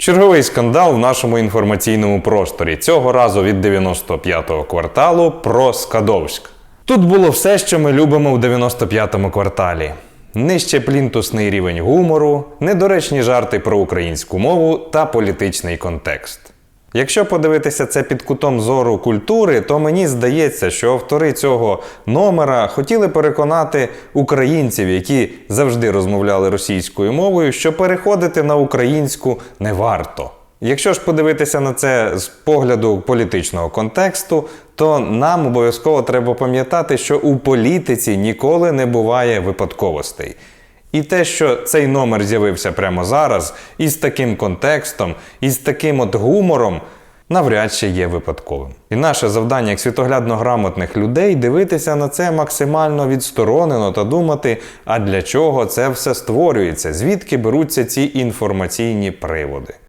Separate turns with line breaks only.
Черговий скандал в нашому інформаційному просторі. Цього разу від 95-го кварталу про Скадовськ. Тут було все, що ми любимо в 95-му кварталі. Нижче плінтусний рівень гумору, недоречні жарти про українську мову та політичний контекст. Якщо подивитися це під кутом зору культури, то мені здається, що автори цього номера хотіли переконати українців, які завжди розмовляли російською мовою, що переходити на українську не варто. Якщо ж подивитися на це з погляду політичного контексту, то нам обов'язково треба пам'ятати, що у політиці ніколи не буває випадковостей. І те, що цей номер з'явився прямо зараз, із таким контекстом, із таким от гумором, навряд чи є випадковим. І наше завдання як світоглядно грамотних людей дивитися на це максимально відсторонено та думати, а для чого це все створюється, звідки беруться ці інформаційні приводи.